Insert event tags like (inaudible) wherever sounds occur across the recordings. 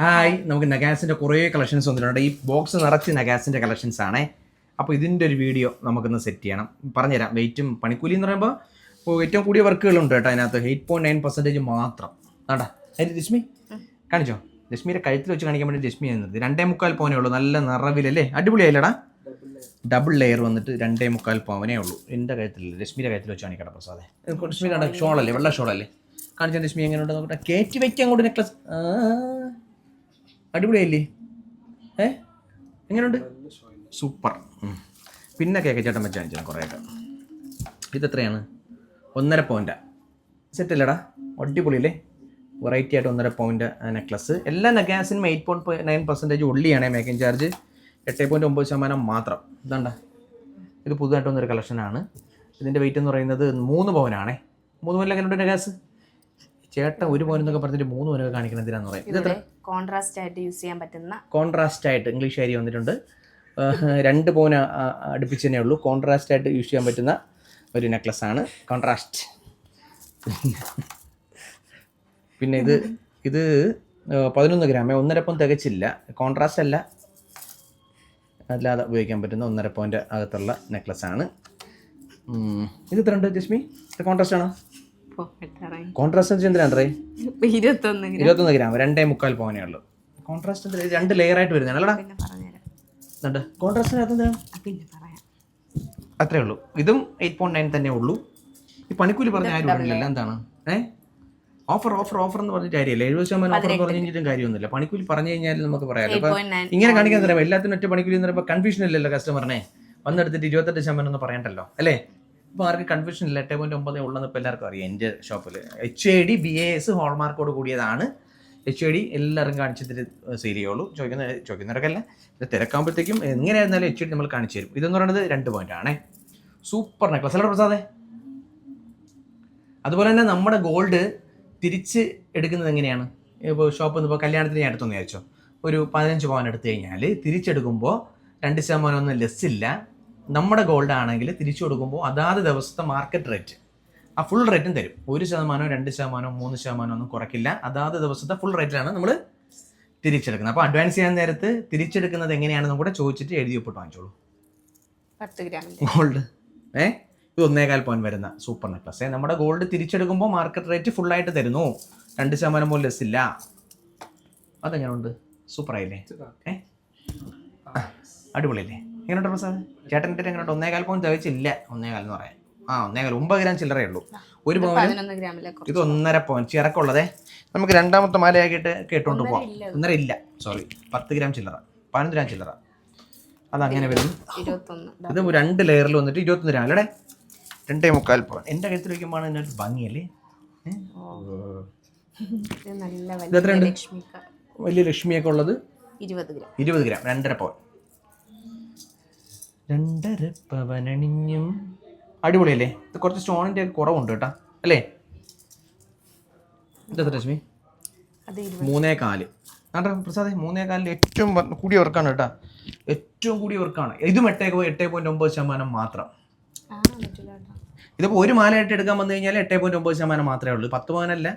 Hi നമുക്ക് നഗാസിന്റെ കുറേ collections വന്നിട്ടുണ്ട്. ഈ ബോക്സ് നിറച്ച് നഗാസിന്റെ കളക്ഷൻസ് ആണേ. അപ്പോൾ ഇതിന്റെ ഒരു വീഡിയോ നമുക്കൊന്ന് സെറ്റ് ചെയ്യണം. പറഞ്ഞുതരാം. വെയിറ്റും പണിക്കൂലി എന്ന് പറയുമ്പോൾ ഇപ്പോൾ ഏറ്റവും കൂടിയ വർക്കുകളുണ്ട് കേട്ടോ അതിനകത്ത്. എയ്റ്റ് പോയിന്റ് നയൻ പെർസെന്റേജ് മാത്രം. ആണ്ടാ അതിന് രശ്മി. കാണിച്ചോ? രശ്മിയുടെ കഴുത്തിൽ വെച്ച് കാണിക്കാൻ വേണ്ടി രശ്മി എന്നത് രണ്ടേ മുക്കാൽ പവനേ ഉള്ളൂ. നല്ല നിറവിലല്ലേ? അടിപൊളിയായില്ലടാ. ഡബിൾ ലെയർ വന്നിട്ട് രണ്ടേ മുക്കാൽ പവനേ ഉള്ളൂ. എന്റെ കഴുത്തിൽ രശ്മിയുടെ കഴുത്തിൽ വെച്ച് കാണിക്കട്ടെ പ്രസാദേ. രശ്മിയുടെ ഷോളല്ലേ? വെള്ള ഷോളല്ലേ? കാണിച്ചാൽ രശ്മി എങ്ങനെയുണ്ട് നോക്കട്ടെ. കയറ്റി വയ്ക്കാൻ കൂടി നെക്ലസ് അടിപൊളിയായില്ലേ? ഏ? എങ്ങനെയുണ്ട് സൂപ്പർ. പിന്നെ കേക്ക് ചേട്ടൻ വെച്ച് ചേട്ടൻ കുറേയൊക്കെ ഇത് എത്രയാണ് ഒന്നര പോയിന്റ് സെറ്റ് അല്ലടാ. അടിപൊളിയല്ലേ? വെറൈറ്റി ആയിട്ട് ഒന്നര പോയിന്റ് നെക്ലസ് എല്ലാ നെഗാസിനും എയ്റ്റ് പോയിന്റ് നയൻ പെർസെന്റേജ് ഉള്ളിയാണ് മേക്കിംഗ് ചാർജ് എട്ട് പോയിന്റ് ഒമ്പത് ശതമാനം മാത്രം. ഇതാണ്ട. ഇത് പുതുതായിട്ട് വന്നൊരു കളക്ഷനാണ് ഇതിന്റെ വെയിറ്റ് എന്ന് പറയുന്നത് മൂന്ന് പവനാണേ. മൂന്ന് പവനിൽ എങ്ങനെയുണ്ട് നെഗാസ് ചേട്ടൻ ഒരു പോയിന്റ് എന്നൊക്കെ പറഞ്ഞിട്ട് മൂന്ന് പോയിന്റ് കാണിക്കണം എന്തിനാന്ന് പറയും? ഇത് കോൺട്രാസ്റ്റ് ആയിട്ട് യൂസ് ചെയ്യാൻ പറ്റുന്ന കോൺട്രാസ്റ്റ് ആയിട്ട് ഇംഗ്ലീഷ് അരി വന്നിട്ടുണ്ട്. രണ്ട് പോന അടുപ്പിച്ച് തന്നെ ഉള്ളൂ. കോൺട്രാസ്റ്റ് ആയിട്ട് യൂസ് ചെയ്യാൻ പറ്റുന്ന ഒരു നെക്ലസ് ആണ്. കോൺട്രാസ്റ്റ് പിന്നെ ഇത് ഇത് പതിനൊന്ന് ഗ്രാമേ ഒന്നര പവൻ തികച്ചില്ല. കോൺട്രാസ്റ്റ് അല്ല. അല്ലാതെ ഉപയോഗിക്കാൻ പറ്റുന്ന ഒന്നര പവന്റെ അകത്തുള്ള നെക്ലസ് ആണ്. ഇത് എത്ര ഉണ്ട് ജസ്മി? ഇത് കോൺട്രാസ്റ്റ് ആണോ? കോൺട്രാസ്റ്റ് എന്തിനാണ് ഇരുപത്തൊന്ന് ഗ്രാം. രണ്ടേ മുക്കാൽ പവനേ ഉള്ളൂ. കോൺട്രാസ്റ്റ് രണ്ട് ലെയർ ആയിട്ട് വരുന്നതാണ് അല്ലടാ. അത്രേ ഉള്ളൂ. ഇതും എയ്റ്റ് പോയിന്റ് നയൻ തന്നെ ഉള്ളൂ. ഈ പണിക്കൂലി പറഞ്ഞ ആരും ഇടില്ല എന്താണ്? ഏ? ഓഫർ ഓഫർ ഓഫർ എന്ന് പറഞ്ഞിട്ട് കാര്യമില്ല. എഴുപത് ശതമാനം ഓഫർ പറഞ്ഞു കഴിഞ്ഞിട്ടും കാര്യമൊന്നുമില്ല. പണിക്കൂലി പറഞ്ഞു കഴിഞ്ഞാൽ നമുക്ക് പറയാം എയ്റ്റ് ഇപ്പൊ പോയിന്റ് നയൻ ഇങ്ങനെ കാണിക്കാൻ തരാം എല്ലാത്തിനും ഒറ്റ പണിക്കൂലി എന്ന് പറയുമ്പോൾ കൺഫ്യൂഷൻ ഇല്ലല്ലോ കസ്റ്റമറിനെ വന്നെടുത്തിട്ട് ഇരുപത്തെട്ട് ശതമാനം എന്ന് പറയണ്ടല്ലോ അല്ലേ? ആർക്ക് കൺഫ്യൂഷൻ ഇല്ല. എട്ട് പോയിന്റ് ഒമ്പത് ഉള്ളതെന്ന് ഇപ്പോൾ എല്ലാവർക്കും അറിയാം എന്റെ ഷോപ്പിൽ H I D B A S ഹോൾമാർക്കോട് കൂടിയതാണ്. എച്ച് ഐ ഡി എല്ലാവരും കാണിച്ചിട്ട് സെയിൽ ചെയ്യുള്ളൂ. ചോദിക്കുന്ന ചോദിക്കുന്നവർക്കല്ല. ഇത് തിരക്കാകുമ്പോഴത്തേക്കും എങ്ങനെയായിരുന്നാലും എച്ച് ഐ ഡി നമ്മൾ കാണിച്ചു തരും. ഇതെന്ന് പറയുന്നത് രണ്ട് പോയിന്റ് ആണേ. സൂപ്പർ നെക്ലസ് അല്ലേ പ്രസാദേ? അതുപോലെ തന്നെ നമ്മുടെ ഗോൾഡ് തിരിച്ച് എടുക്കുന്നത് എങ്ങനെയാണ്? ഇപ്പോൾ ഷോപ്പിൽ ഇപ്പോൾ കല്യാണത്തിന് ഞാൻ എടുത്തെന്ന് വിചാരിച്ചോ. ഒരു പതിനഞ്ച് പവൻ എടുത്തു കഴിഞ്ഞാൽ തിരിച്ചെടുക്കുമ്പോൾ രണ്ട് ശതമാനം ഒന്നും ലെസ് ഇല്ല. നമ്മുടെ ഗോൾഡ് ആണെങ്കിൽ തിരിച്ചു കൊടുക്കുമ്പോൾ അതാത് ദിവസത്തെ മാർക്കറ്റ് റേറ്റ് ആ ഫുൾ റേറ്റും തരും. ഒരു ശതമാനമോ രണ്ട് ശതമാനമോ മൂന്ന് ശതമാനമോ ഒന്നും കുറയ്ക്കില്ല. അതാത് ദിവസത്തെ ഫുൾ റേറ്റിലാണ് നമ്മൾ തിരിച്ചെടുക്കുന്നത്. അപ്പോൾ അഡ്വാൻസ് ചെയ്യാൻ നേരത്ത് തിരിച്ചെടുക്കുന്നത് എങ്ങനെയാണെന്നും കൂടെ ചോദിച്ചിട്ട് എഴുതി ഒപ്പിട്ട് വാങ്ങിച്ചോളൂ. പത്ത് ഗ്രാം ഗോൾഡ് ഏ? ഇത് ഒന്നേകാൽ പോയിന്റ് വരുന്ന സൂപ്പർ നെക്ലസ് ഏ നമ്മുടെ ഗോൾഡ് തിരിച്ചെടുക്കുമ്പോൾ മാർക്കറ്റ് റേറ്റ് ഫുൾ ആയിട്ട് തരുന്നു. രണ്ട് ശതമാനം പോലും ലെസ് ഇല്ല. അതെങ്ങനെയുണ്ട് സൂപ്പർ ആയില്ലേ? ഏ? അടിപൊളിയല്ലേ? എങ്ങനെയുണ്ട് പ്രസാദ്? ചേട്ടന്റെ എങ്ങനെയുണ്ട്? ഒന്നേകാൽ പോയിന്റ് തികച്ചില്ല ഒന്നേകാൽ എന്ന് പറയാം. ആ ഒന്നേകാൽ. ഒമ്പത് ഗ്രാം ചില്ലറേ ഉള്ളൂ. ഒരു പവന് ഇത് ഒന്നര പോയിന്റ് ചിറക്കുള്ളതേ. നമുക്ക് രണ്ടാമത്തെ മാലയാക്കിയിട്ട് കേട്ടോണ്ട് പോവാം. ഒന്നര ഇല്ല. സോറി. പത്ത് ഗ്രാം ചില്ലറ. പതിനഞ്ച് ഗ്രാം ചില്ലറ. അതങ്ങനെ വരും ഇത്. രണ്ട് ലെയറിൽ വന്നിട്ട് ഇരുപത്തൊന്ന് ഗ്രാം. അല്ലേ രണ്ടേ മുക്കാൽ പവൻ എന്റെ കഴുത്തിൽ വയ്ക്കുമ്പോൾ എന്നൊരു ഭംഗിയല്ലേ? ഏ? ഇത് നല്ല എത്രയുണ്ട്? വലിയ ലക്ഷ്മിയൊക്കെ ഉള്ളത് ഇരുപത് ഗ്രാം. രണ്ടര പവൻ രണ്ടര പവനണിഞ്ഞും അടിപൊളിയല്ലേ? ഇത് കുറച്ച് സ്റ്റോണിന്റെ ഒക്കെ കുറവുണ്ട് കേട്ടോ. അല്ലേ? ഇതെത്ര ലക്ഷ്മി? മൂന്നേ കാൽ ആണ്ടാ പ്രസാദ് മൂന്നേ കാലിൽ ഏറ്റവും കൂടിയ വർക്കാണ് കേട്ടോ. ഏറ്റവും കൂടിയ വർക്കാണ്. ഇതും എട്ടേ എട്ടേ പോയിന്റ് ഒമ്പത് ശതമാനം മാത്രം. ഇതിപ്പോൾ ഒരു മാലയായിട്ട് എടുക്കാൻ വന്നു കഴിഞ്ഞാൽ എട്ടേ പോയിന്റ് ഒമ്പത് ശതമാനം മാത്രമേ ഉള്ളൂ. പത്ത് പവനല്ല.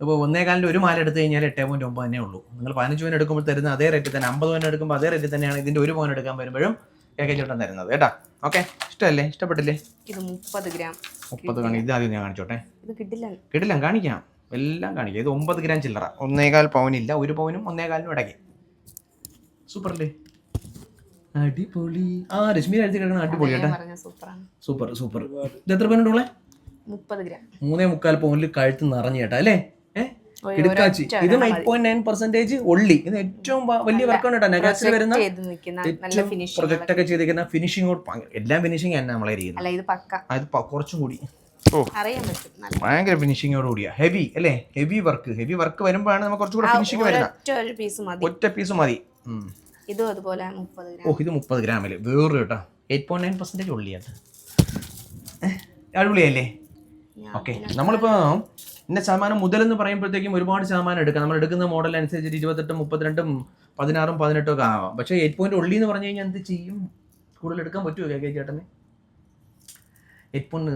ഇപ്പോൾ ഒന്നേകാലിന്റെ ഒരു മാല എടുത്തു കഴിഞ്ഞാൽ എട്ടേ പോയിന്റ് ഒമ്പത് തന്നെ ഉള്ളൂ. നിങ്ങൾ പതിനഞ്ച് പവൻ എടുക്കുമ്പോൾ തരുന്ന അതേ റേറ്റിൽ തന്നെ അമ്പത് പവൻ എടുക്കുമ്പോൾ അതേ റേറ്റിൽ തന്നെയാണ് ഇതിന്റെ ഒരു പവൻ എടുക്കാൻ വരുമ്പോഴും കേക്കെ ചേട്ടൻ തരുന്നത് കേട്ടാ. ഓക്കെ ഇഷ്ടമല്ലേ? ഇഷ്ടപ്പെട്ടില്ലേ? ഇത് മുപ്പത് ഗ്രാം. മുപ്പത് ഗ്രാം. ഇത് ആദ്യം ഞാൻ കാണിച്ചോട്ടെ. ഇത് കിട്ടില്ല. കിടിലം കാണിക്കാം. എല്ലാം കാണിക്കാം. ഇത് ഒമ്പത് ഗ്രാം ചില്ലറ. ഒന്നേകാൽ പവനില്ല ഒരു പവനും ഒന്നേകാലിനും ഇടയ്ക്ക്. സൂപ്പർ അല്ലേ അടിപൊളി. ആ രശ്മി എഴുതി കിടക്കണം അടിപൊളി കേട്ടോ. പറഞ്ഞ സൂപ്പറാണ്. Super super. ഇത് എത്ര പവനുണ്ടോളെ മുപ്പത് ഗ്രാം. മൂന്നേ മുക്കാൽ പവനിൽ കഴുത്ത് നിറഞ്ഞു കേട്ടാ അല്ലേ? ഏഹ് കിടക്കാച്ചി. ഇത് എയ്റ്റ് പോയിന്റ് നയൻ പെർസെന്റേജ് ഒള്ളി ഇത് ഏറ്റവും വലിയ വർക്കാണ് കേട്ടോ നെഗാസിൽ വരുന്ന പ്രൊജക്ട് നല്ല ഏറ്റവും പ്രൊജക്റ്റ് ഒക്കെ ചെയ്തിരിക്കുന്ന ഫിനിഷിംഗ് എല്ലാം ഫിനിഷിംഗ് തന്നെ നമ്മളെ അത് കുറച്ചും കൂടി. ഓ. അറിയാൻ നല്ല ഭയങ്കര ഫിനിഷിങ്ങോട് കൂടിയാ. ഹെവി അല്ലേ? ഹെവി വർക്ക് ഹെവി വർക്ക് വരുമ്പോഴാണ് നമുക്ക് കുറച്ചുകൂടെ ഫിനിഷിംഗ് വരുന്നത് ഒരൊറ്റ പീസ് മതി. ഒറ്റ പീസ് മതി. ഇതും അതുപോലെ മുപ്പത് ഗ്രാം. ഓ ഇത് മുപ്പത് ഗ്രാമിൽ. വേറെ കേട്ടോ. എയ്റ്റ് പോയിന്റ് നയൻ പെർസെന്റേജ് ഉള്ളിയത് അടിപൊളിയല്ലേ? ഓക്കെ നമ്മളിപ്പോൾ ഇന്ന ശതമാനം മുതലെന്ന് പറയുമ്പോഴത്തേക്കും ഒരുപാട് ശതമാനം എടുക്കാം. നമ്മൾ എടുക്കുന്ന മോഡൽ അനുസരിച്ച് ഇരുപത്തെട്ടും മുപ്പത്തിരണ്ടും പതിനാറും പതിനെട്ടും ഒക്കെ ആവാം. പക്ഷേ എയ്റ്റ് പോയിന്റ് ഉള്ളി എന്ന് പറഞ്ഞു കഴിഞ്ഞാൽ എന്ത് ചെയ്യും? കൂടുതൽ എടുക്കാൻ പറ്റുമോ കെ കെ ചേട്ടന്? എയ്റ്റ് പോയിന്റ്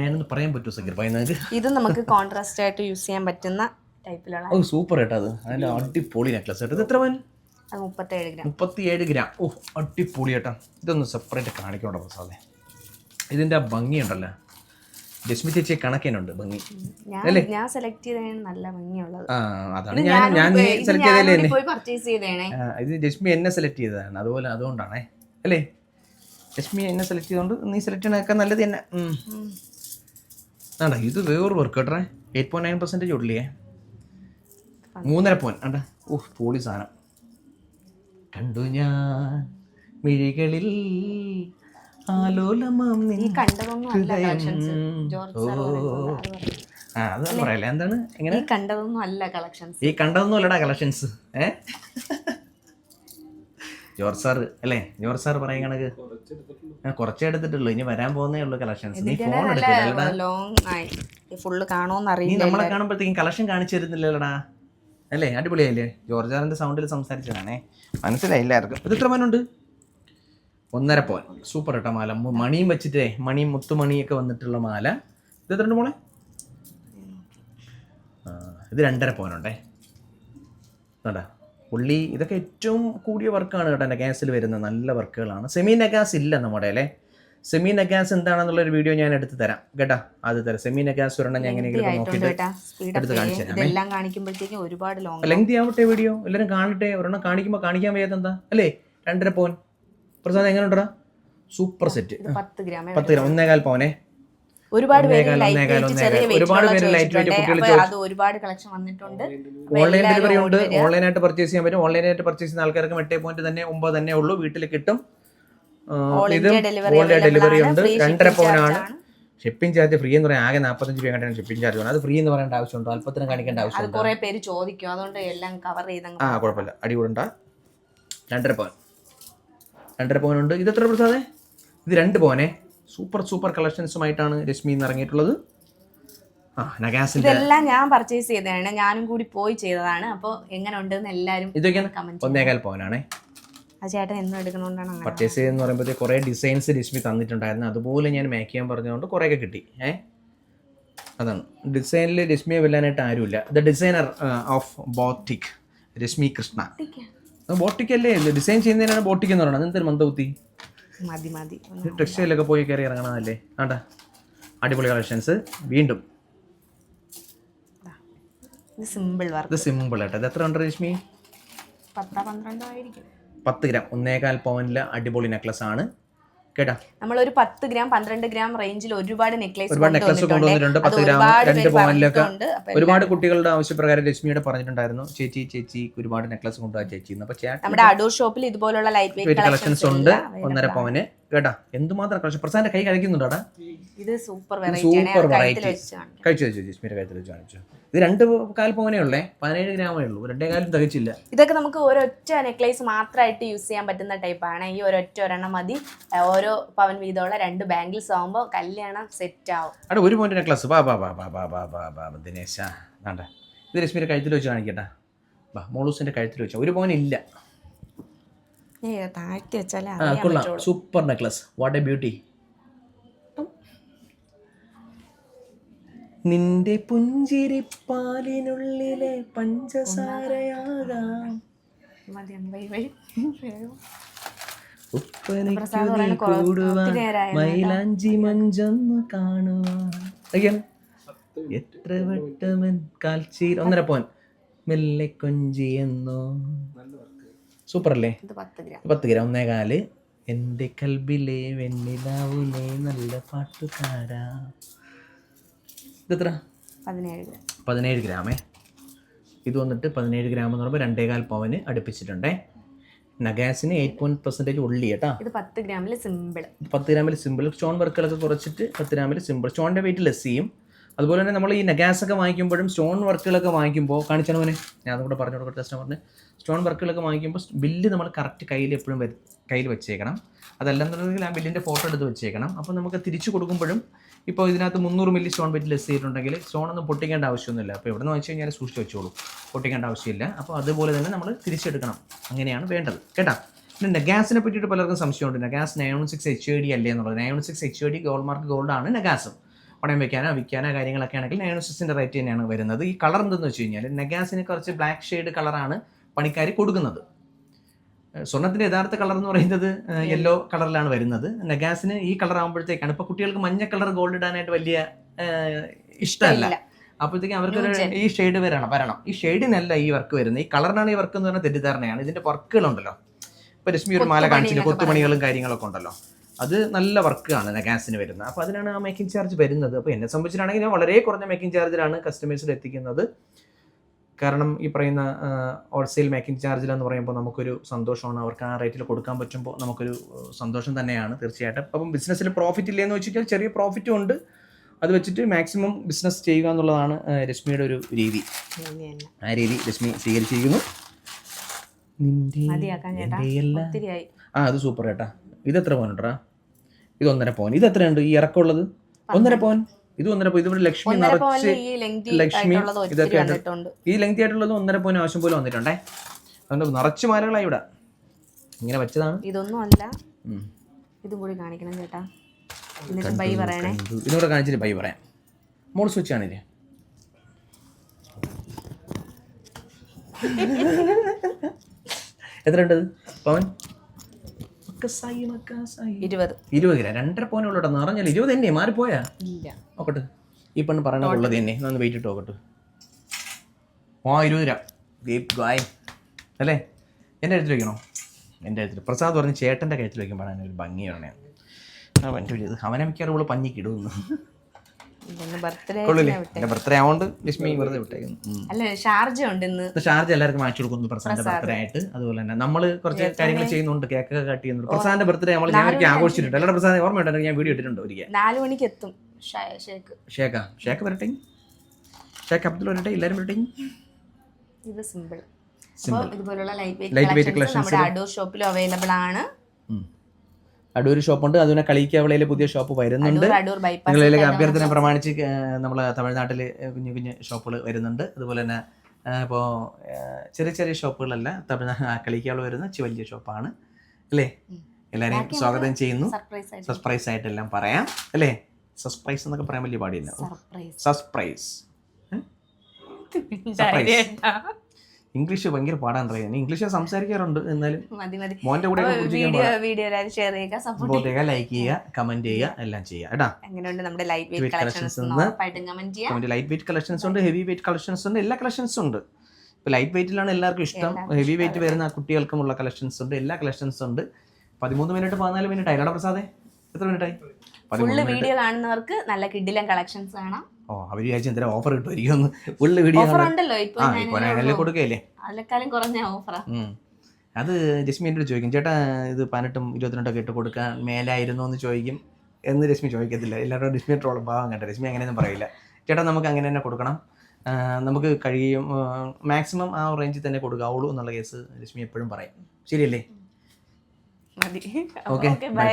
ഞാനൊന്ന് പറയാൻ പറ്റുമോ സക്കീർ? പറയുന്നത് ഇത് നമുക്ക് കോൺട്രാസ്റ്റ് ആയിട്ട് യൂസ് ചെയ്യാൻ പറ്റുന്ന ടൈപ്പിലുള്ള ഓ സൂപ്പർ കേട്ടോ അത്. അതിന്റെ അടിപൊളി നെക്ലസ് കേട്ടോ ഇത് എത്ര പവൻ മുപ്പത്തിയേഴ് ഗ്രാം ഓ അടിപൊളി കേട്ടോ ഇതൊന്ന് സെപ്പറേറ്റ് കാണിക്കണ്ട പ്രസാദേ? ഇതിന്റെ ഭംഗിയുണ്ടല്ലോ? രശ്മി ചേച്ചി കണക്കേനുണ്ട് ഭംഗി. ഞാൻ ഞാൻ സെലക്ട് ചെയ്തതാണ് നല്ല ഭംഗിയുള്ളത്. ആ അതാണ്. ഞാൻ ഞാൻ സെലക്ട് ചെയ്തല്ലേ പോയി പർച്ചേസ് ചെയ്തേണേ ഇത് രശ്മി എന്നെ സെലക്ട് ചെയ്തതാണ്. അതുപോലെ അതുകൊണ്ടാണേ. അല്ലേ? രശ്മി എന്നെ സെലക്ട് ചെയ്തുകൊണ്ട് നീ സെലക്ട് ചെയ്യണൊക്കെ നല്ലത് തന്നെ. ആണ്ടാ ഇത് വേറെ വർക്ക് കേട്ടേ എയ്റ്റ് പോയിന്റ് നയൻ പെർസെന്റേജ് ഉള്ളിയേ മൂന്നര പോയിന്റ് ആണ്ടാ. ഓഹ് പൊളി സാധനം. കണ്ടു ഞാൻ മിഴികളിൽ ആലോലമാം ഈ കണ്ടതൊന്നും അല്ല കളക്ഷൻസ് ജോർജ് സാർ ഓ. പറയുന്നത് അത് പറയും. ആ അത് പറയല്ലേ? എന്താണ്? എങ്ങനെ? ഈ കണ്ടതൊന്നും അല്ല കളക്ഷൻസ് ഈ കണ്ടതൊന്നും അല്ലടാ കളക്ഷൻസ് ഏ? ജോർജ് സാർ അല്ലേ? ജോർജ് സാർ പറയും കണക്ക്. കുറച്ചേ എടുത്തിട്ടുള്ളൂ. ഇനി വരാൻ പോകുന്നേ ഉള്ളൂ കളക്ഷൻസ് നീ ഫോൺ ലോങ് ആയി. ഫുള്ള് കാണോന്ന് നീ അറിയില്ല നമ്മളെ കാണുമ്പോഴത്തേക്കും കളക്ഷൻ കാണിച്ചു തരുന്നില്ലടാ അല്ലേ? അടിപൊളിയായില്ലേ ജോർജ് സാറിന്റെ സൗണ്ടിൽ സംസാരിച്ചതാണേ. മനസ്സിലായി എല്ലാവർക്കും ഇത് എത്ര മനുണ്ട്? ഒന്നര പോൽ സൂപ്പർ കേട്ടോ മാല. മണിയും വെച്ചിട്ടേ മണിയും മുത്തുമണിയൊക്കെ വന്നിട്ടുള്ള മാല. ഇത് എത്ര ഉണ്ട് മോളെ ഇത് രണ്ടര പോനുണ്ടേ കേട്ടാ പുള്ളി ഇതൊക്കെ ഏറ്റവും കൂടിയ വർക്കാണ് കേട്ടോ നഗാസിൽ വരുന്ന നല്ല വർക്കുകളാണ് സെമി നഗാസ് ഇല്ല നമ്മുടെ അല്ലേ? സെമി നഗാസ് എന്താണെന്നുള്ളൊരു വീഡിയോ ഞാൻ എടുത്ത് തരാം. കേട്ടാ? അത് തരാം. സെമി നഗാസ് ഒരെണ്ണം ഞാൻ എങ്ങനെയെങ്കിലും നോക്കിയിട്ട് എടുത്ത് കാണിച്ചു ഒരുപാട് ലെങ്തി ആവട്ടെ വീഡിയോ എല്ലാവരും കാണട്ടെ. ഒരെണ്ണം കാണിക്കുമ്പോൾ കാണിക്കാൻ വയ്യാത്ത എന്താ? അല്ലേ? രണ്ടര പോൻ പ്രസാദ് എങ്ങനെ ഉണ്ടടാ സൂപ്പർ സെറ്റ് പത്ത് ഗ്രാം പത്ത് ഗ്രാം. ഒന്നേകാൽ പോനെ ഒരുപാട് പേര് ലൈറ്റ് വെയിറ്റ്. ഒരുപാട് പേര് light weight കുട്ടികൾ ഒരുപാട് കളക്ഷൻ വന്നിട്ടുണ്ട്. ഓൺലൈൻ ഡെലിവറി ഉണ്ട്. ഓൺലൈൻ ആയിട്ട് ഓൺലൈനായിട്ട് പർച്ചേസ് ചെയ്യാൻ പറ്റും. ഓൺലൈനായിട്ട് പർച്ചേസ് ചെയ്യുന്ന ആൾക്കാർക്ക് എട്ടേ പോയിന്റ് തന്നെ ഒമ്പത് തന്നെ ഉള്ളൂ. വീട്ടിൽ കിട്ടും. ഇത് ഓൾ ഡെലിവറി ഉണ്ട്. രണ്ടര പവനാണ്. ഷിപ്പിംഗ് ചാർജ് ഫ്രീ എന്ന് പറയാൻ ആകെ നാൽപ്പത്തഞ്ച് രൂപ കണ്ടാണ് ഷിപ്പിംഗ് ചാർജ് അത് ഫ്രീ എന്ന് പറയേണ്ട ആവശ്യമുണ്ടോ? അല്പത്തിനും കാണിക്കേണ്ട ആവശ്യമുണ്ടോ? കുറെ പേര് ചോദിക്കും. അതുകൊണ്ട് എല്ലാം കവർ ചെയ്ത ആ കുഴപ്പമില്ല. അടികൂടണ്ട. രണ്ടര പവൻ. രണ്ടര ഉണ്ട് ഇത് എത്ര പ്രസാദേ? ഇത് രണ്ട് പവനെ. സൂപ്പർ സൂപ്പർ കളക്ഷൻസുമായിട്ടാണ് രശ്മി ഇന്ന് ഇറങ്ങിയിട്ടുള്ളത്. ഇതെല്ലാം ഞാൻ പർച്ചേസ് ചെയ്തതാണ്. ഞാനും കൂടി പോയി ചെയ്തതാണ്. അപ്പോൾ എങ്ങനെ ഉണ്ടെന്ന് എല്ലാവരും ഒന്നേകാൽ പവനാണേ. ആ ചേട്ടൻ എന്നും എടുക്കണോണ്ടാണ് പർച്ചേസ് ചെയ്തെന്ന് പറയുമ്പോഴത്തേക്ക് കുറേ ഡിസൈൻസ് രശ്മി തന്നിട്ടുണ്ടായിരുന്നു. അതുപോലെ ഞാൻ മേക്ക് ചെയ്യാൻ പറഞ്ഞതുകൊണ്ട് കുറേയൊക്കെ കിട്ടി. ഏ? അതാണ്. ഡിസൈനിൽ രശ്മിയെ വെല്ലാനായിട്ട് ആരുമില്ല. The designer of boutique Rashmi Krishna. Boutique അല്ലേ ഡിസൈൻ ചെയ്യുന്നതിനാണ് ബോട്ടിക്ക് എന്ന് പറയുന്നത്. എന്തൊരു മന്ദബുദ്ധി? മതി മതി. ടെക്സ്റ്റൈലൊക്കെ പോയി കയറി ഇറങ്ങണതല്ലേ? ആണ്ട. അടിപൊളി കളക്ഷൻസ്. വീണ്ടും. സിമ്പിൾ വർക്ക് ഇത് സിമ്പിൾ ആയിട്ട് ഇത് എത്ര ഉണ്ട് രശ്മി? പത്ത് ഗ്രാം. ഒന്നേകാൽ പവനിലെ അടിപൊളി നെക്ലസ് ആണ്. കേട്ടാ. ഒരു പത്ത് ഗ്രാം പന്ത്രണ്ട് ഗ്രാം റേഞ്ചിൽ ഒരുപാട് നെക്ലേസ് ഒരുപാട് നെക്ലസ് കൊണ്ടുവന്നിട്ടുണ്ട്. പത്ത് ഗ്രാം രണ്ട് പോയിന്റിലൊക്കെ ഒരുപാട് കുട്ടികളുടെ ആവശ്യപ്രകാരം രശ്മിയുടെ പറഞ്ഞിട്ടുണ്ടായിരുന്നു ചേച്ചി ചേച്ചി ഒരുപാട് നെക്ലസ് കൊണ്ടുപോകാൻ ചേച്ചി നമ്മുടെ അടൂർ ഷോപ്പിൽ ഇതുപോലുള്ള ലൈറ്റ് വെയിറ്റ് കളക്ഷൻസ് ഉണ്ട്. ഒന്നര പവന്. കേട്ടാ എന്തുമാത്രം കളക്ഷൻ? പ്രസാന്റെ കൈ കഴിക്കുന്നുണ്ടോടാ ഇത് സൂപ്പർ സൂപ്പർ വെറൈറ്റി കഴിച്ചു കഴിച്ചു ജസ്മിയുടെ കഴുത്തിൽ വെച്ച് കാണിച്ചു. ഇത് രണ്ട് കാൽ പവനേ ഉള്ളേ പതിനേഴ് ഗ്രാമേ ഉള്ളൂ. രണ്ടേ കാലം തികച്ചില്ല. ഇതൊക്കെ നമുക്ക് ഒരൊറ്റ നെക്ലേസ് മാത്രമായിട്ട് യൂസ് ചെയ്യാൻ പറ്റുന്ന ടൈപ്പാണ് ഈ ഒരൊറ്റ ഒരെണ്ണം മതി. ഓരോ പവൻ വീതമുള്ള രണ്ട് ബാംഗിൾസ് ആകുമ്പോൾ കല്യാണം സെറ്റ് ആവും. അവിടെ ഒരു പോയിന്റ് നെക്ലസ് ബാ ബാ ബാ ബാ ബാ ബാ ബാ ബാ ദിനേശ. വേണ്ട ഇത് രശ്മിയുടെ കഴുത്തിൽ വെച്ച് കാണിക്കട്ടെ. ബാ മോളൂസിന്റെ കഴുത്തിൽ വെച്ചാൽ ഒരു പോയിന്റ് ഇല്ല. താഴ്ത്തി വെച്ചാലേ ആ അറിയാൻ കൊള്ളാം. പറ്റുള്ളൂ. Super necklace what a beauty നിന്റെ പുഞ്ചിരിപ്പാലിനുള്ളിലെ പഞ്ചസാരയാകാം. മതി വൈ വൈ ഉപ്പനയ്ക്കു പ്രസാദ് നീ പറയുന്നത് കുറ- കൂടുവാൻ ഒത്തിരി നേരമായി മൈലാഞ്ചി മഞ്ചൊന്നു കാണുവാൻ. എത്ര വട്ടമൻ കാൽച്ചീർ. ഒന്നര പോൻ മെല്ലെ കൊഞ്ചി എന്നോ. സൂപ്പർ അല്ലേ പത്ത് ഗ്രാം. ഒന്നേ കാൽ. എന്റെ കൽബിലെ വെണ്ണിലാവിലെ നല്ല പാട്ടുകാരാ. ഇതെത്ര? പതിനേഴ് ഗ്രാമേ. ഇത് വന്നിട്ട് പതിനേഴ് ഗ്രാം എന്ന് പറയുമ്പോൾ രണ്ടേകാൽ പവന് അടുപ്പിച്ചിട്ടുണ്ടേ. നഗാസിന് എയ്റ്റ് പോയിന്റ് പെർസെന്റേജ് ഉള്ളി കേട്ടാ. ഇത് പത്ത് ഗ്രാമിൽ സിമ്പിൾ പത്ത് ഗ്രാമിൽ സിമ്പിൾ സ്റ്റോൺ വർക്കുകളൊക്കെ കുറച്ചിട്ട് പത്ത് ഗ്രാമിൽ സിമ്പിൾ. സ്റ്റോണിന്റെ വെയിറ്റ് ലെസ് ചെയ്യും. അതുപോലെ തന്നെ നമ്മൾ ഈ നഗാസൊക്കെ വാങ്ങിക്കുമ്പോഴും സ്റ്റോൺ വർക്കുകളൊക്കെ വാങ്ങിക്കുമ്പോൾ കാണിച്ചാൽ മോനെ? ഞാൻ അതും കൂടെ പറഞ്ഞു കൊടുക്കട്ടെ കസ്റ്റമറിന് സ്റ്റോൺ വർക്കുകളൊക്കെ വാങ്ങിക്കുമ്പോൾ ബില്ല് നമ്മൾ കറക്റ്റ് കയ്യിൽ എപ്പോഴും കയ്യിൽ വെച്ചേക്കണം. അതല്ലെന്നുണ്ടെങ്കിൽ ആ ബില്ലിന്റെ ഫോട്ടോ എടുത്ത് വെച്ചേക്കണം. അപ്പോൾ നമുക്ക് തിരിച്ചു കൊടുക്കുമ്പോഴും ഇപ്പോൾ ഇതിനകത്ത് മുന്നൂറ് മില്ലി സ്റ്റോൺ വെയിറ്റ് ലെസ് ചെയ്തിട്ടുണ്ടെങ്കിൽ സ്റ്റോൺ ഒന്നും പൊട്ടിക്കേണ്ട ആവശ്യമൊന്നുമില്ല. അപ്പോൾ എവിടെ നിന്ന് വെച്ച് കഴിഞ്ഞാൽ സൂക്ഷിച്ച് വെച്ചോളൂ. പൊട്ടിക്കേണ്ട ആവശ്യമില്ല. അപ്പോൾ അതുപോലെ തന്നെ നമ്മൾ തിരിച്ചെടുക്കണം. അങ്ങനെയാണ് വേണ്ടത്. കേട്ടോ? പിന്നെ നഗാസിനെ പറ്റിയിട്ട് പലർക്കും സംശയമുണ്ട്. നഗാസ് നയൺ സിക്സ് എച്ച് ഡി അല്ലേ എന്നുള്ളത്. Nine six H D gold mark ഗോൾഡാണ് നഗാസും പണയം വെക്കാനോ വിൽക്കാനോ കാര്യങ്ങളൊക്കെ ആണെങ്കിൽ നയനോസിസിന്റെ റേറ്റ് തന്നെയാണ് വരുന്നത്. ഈ കളർ എന്തെന്ന് വെച്ച് കഴിഞ്ഞാൽ നെഗാസിന് കുറച്ച് ബ്ലാക്ക് ഷെയ്ഡ് കളറാണ് പണിക്കാർ കൊടുക്കുന്നത്. സ്വർണത്തിന്റെ സ്വർണത്തിന്റെ യഥാർത്ഥ കളർ എന്ന് പറയുന്നത് യെല്ലോ കളറിലാണ് വരുന്നത്. നെഗാസിന് ഈ കളർ ആകുമ്പോഴത്തേക്കാണ് ഇപ്പോൾ കുട്ടികൾക്ക് മഞ്ഞ കളർ ഗോൾഡ് ഇടാനായിട്ട് വലിയ ഇഷ്ടമല്ല. അപ്പോഴത്തേക്കും അവർക്ക് ഒരു New ഈ ഷെയ്ഡ് വരണം വരണം. ഈ ഷെയ്ഡിനല്ല ഈ വർക്ക് വരുന്നത്. ഈ കളറിനാണ് ഈ വർക്ക് എന്ന് പറഞ്ഞാൽ തെറ്റിദ്ധാരണയാണ്. ഇതിന്റെ വർക്കുകളുണ്ടല്ലോ ഇപ്പൊ രശ്മി ഒരു മാല കാണിച്ചില്ല? കൊത്തുപണികളും കാര്യങ്ങളൊക്കെ ഉണ്ടല്ലോ. അത് നല്ല വർക്കാണ് നെഗാസിന് വരുന്നത് അപ്പോൾ അതിനാണ് ആ മേക്കിംഗ് ചാർജ് വരുന്നത്. അപ്പോൾ എന്നെ സംബന്ധിച്ചിട്ടാണെങ്കിൽ ഞാൻ വളരെ കുറഞ്ഞ മേക്കിംഗ് ചാർജിലാണ് കസ്റ്റമേഴ്സിൽ എത്തിക്കുന്നത്. കാരണം ഈ പറയുന്ന ഹോൾസെയിൽ മേക്കിംഗ് ചാർജിലെന്ന് പറയുമ്പോൾ നമുക്കൊരു സന്തോഷമാണ്. അവർക്ക് ആ റേറ്റിൽ കൊടുക്കാൻ പറ്റുമ്പോൾ നമുക്കൊരു സന്തോഷം തന്നെയാണ് തീർച്ചയായിട്ടും. അപ്പം ബിസിനസ്സിൽ പ്രോഫിറ്റ് ഇല്ലയെന്ന് വെച്ചാൽ ചെറിയ പ്രോഫിറ്റും ഉണ്ട്. അത് വെച്ചിട്ട് മാക്സിമം ബിസിനസ് ചെയ്യുക എന്നുള്ളതാണ് രശ്മിയുടെ ഒരു രീതി. ആ രീതി രശ്മി സ്വീകരിച്ചിരിക്കുന്നു. ആ അത് സൂപ്പർ ചേട്ടാ ഇത് എത്ര പോനുണ്ടാ ഇത് ഒന്നര പോൻ ഇത് എത്രയുണ്ട്? ഈ ഇറക്കമുള്ളത് ഒന്നര പോൻ ഇത് ഒന്നര പോയി ഇതിവിടെ ലക്ഷ്മി നിറച്ച് ലക്ഷ്മി ഇതൊക്കെ ഈ ലെങ്തി ആയിട്ടുള്ളത് ഒന്നര പോയിന്റ് ആവശ്യം പോലെ വന്നിട്ടുണ്ടേ. അതുകൊണ്ട് നിറച്ച് മാലകളായി ഇവിടെ. ഇങ്ങനെ വെച്ചതാണ്. ഇതൊന്നും അല്ല. ഇതും കൂടി കാണിക്കണം ചേട്ടാ. ബൈ പറയണേ. കാണിച്ചിട്ട് ബൈ പറയാം. മോൾ സ്വിച്ച് ആണില്ലേ (laughs) എത്ര ഉണ്ട് പവൻ. ഇരുപത്. ഇരുപത് ഗ്രാം. രണ്ടര പോയിന്റ് ഉള്ളൂ നിറഞ്ഞാൽ ഇരുപത് തന്നെ മാറിപ്പോയാ? ഇല്ല. നോക്കട്ടെ. ഈ പെണ്ണ് പറയണ ഉള്ളത് തന്നെ. ഒന്ന് വെയിറ്റ് ഇട്ട് നോക്കട്ടെ. ആ ഇരുപത് ഗ്രാം. ദീപ് ഗായ് അല്ലേ? എന്റെ അടുത്ത് വെക്കണോ? എന്റെ അടുത്ത് പ്രസാദ് പറഞ്ഞ് ചേട്ടന്റെ കഴുത്തിൽ വെക്കുമ്പോഴാണ് ഒരു ആ ഇത് അവനെ മിക്കാറും പഞ്ഞിക്കിടുന്നു ബർത്ത്ഡേ ആവുകൊണ്ട് ലക്ഷ്മി വെറുതെ വിട്ടേക്കുന്നു. അല്ല ഷാർജ ഉണ്ട് ഇന്ന് ഷാർജ എല്ലാവർക്കും വാങ്ങിച്ചു കൊടുക്കുന്നു പ്രസാദിന്റെ ബർത്ത്ഡേ ആയിട്ട്. അതുപോലെ തന്നെ നമ്മൾ കുറച്ച് കാര്യങ്ങൾ ചെയ്യുന്നുണ്ട് കേക്ക് ഒക്കെ കട്ട് ചെയ്യുന്നുണ്ട്. പ്രസാദിന്റെ ബർത്ത്ഡേ നമ്മൾ ഞാൻ ആഘോഷിച്ചിട്ടുണ്ട്. എല്ലാവരുടെ പ്രസാദ് ഓർമ്മയുണ്ടോ? ഞാൻ വീഡിയോ ഇട്ടിട്ടുണ്ട് ഒരിക്കൽ. നാല് മണിക്ക് എത്തും ഷേക്ക്. ഷേക്ക? ഷേക്ക് വരട്ടെ. ഷേക്ക് അബ്ദുൾ വരട്ടെ. എല്ലാവരും വരട്ടെ. ഇത് സിമ്പിൾ ഇതുപോലുള്ള ലൈറ്റ് വെയിറ്റ് കളക്ഷൻസ് നമ്മുടെ അഡൂർ ഷോപ്പിലും അവൈലബിൾ ആണ്. അടൂർ ഷോപ്പുണ്ട്. അതുപോലെ കളിക്കവളയിൽ പുതിയ ഷോപ്പ് വരുന്നുണ്ട്. നിങ്ങളിലേക്ക് അഭ്യർത്ഥന പ്രമാണിച്ച് നമ്മൾ തമിഴ്നാട്ടിൽ കുഞ്ഞു കുഞ്ഞു ഷോപ്പുകൾ വരുന്നുണ്ട്. അതുപോലെ തന്നെ ഇപ്പോൾ ചെറിയ ചെറിയ ഷോപ്പുകളല്ല തമിഴ്നാട് കളിക്കാവള വരുന്ന വലിയ ഷോപ്പാണ്. അല്ലേ? എല്ലാവരെയും സ്വാഗതം ചെയ്യുന്നു. സർപ്രൈസ് ആയിട്ട് എല്ലാം ആയിട്ടെല്ലാം പറയാം. അല്ലേ? സർപ്രൈസ് എന്നൊക്കെ പറയാൻ വലിയ പാടില്ല. സർപ്രൈസ് സർപ്രൈസ് സർപ്രൈസ് ഇംഗ്ലീഷ് ഭയങ്കര പാടാൻ അറിയാം ഇംഗ്ലീഷ് സംസാരിക്കാറുണ്ട് എന്നാലും മോന്റെ കൂടെ സപ്പോർട്ട് ചെയ്യുക ലൈക്ക് ചെയ്യുക കമന്റ് ചെയ്യുക എല്ലാം ചെയ്യുക. കേട്ടോ? നമ്മുടെ light weight collections light weight ഉണ്ട് ഹെവി വെയിറ്റ് കളക്ഷൻസ് ഉണ്ട് എല്ലാ കളക്ഷൻസും ഉണ്ട്. ഇപ്പൊ ലൈറ്റ് വെയിറ്റിലാണ് എല്ലാവർക്കും ഇഷ്ടം. ഹെവി വെയിറ്റ് വരുന്ന കുട്ടികൾക്കുമുള്ള കളക്ഷൻസ് ഉണ്ട് എല്ലാ കളക്ഷൻസ് ഉണ്ട്. പതിമൂന്ന് മിനിറ്റ് പതിനാല് മിനിറ്റ് ആയി. എടാ പ്രസാദേ എത്ര മിനിറ്റ് ആയി? വീഡിയോ കാണുന്നവർക്ക് നല്ല കിഡിലും കളക്ഷൻസ് കാണാം ഓ അവർ വിചാരിച്ചു എന്തെങ്കിലും ഓഫർ കിട്ടുമായിരിക്കും ഫുള്ള് വീഡിയോ കൊടുക്കല്ലേ അത് രശ്മി എന്നോട് ചോദിക്കും ചേട്ടാ ഇത് പതിനെട്ടും ഇരുപത്തിരണ്ടൊക്കെ ഇട്ട് കൊടുക്കാൻ മേലായിരുന്നു എന്ന് ചോദിക്കും. എന്ന് രശ്മി ചോദിക്കത്തില്ല. എല്ലാവരും രശ്മി ട്രോളും ഭാഗം കേട്ടോ രശ്മി അങ്ങനെയൊന്നും പറയില്ല. ചേട്ടാ നമുക്ക് അങ്ങനെ തന്നെ കൊടുക്കണം. നമുക്ക് കഴിയും. മാക്സിമം ആ റേഞ്ചിൽ തന്നെ കൊടുക്കാവുള്ളൂ എന്നുള്ള കേസ് രശ്മി എപ്പോഴും പറയും. ശരിയല്ലേ? Okay bye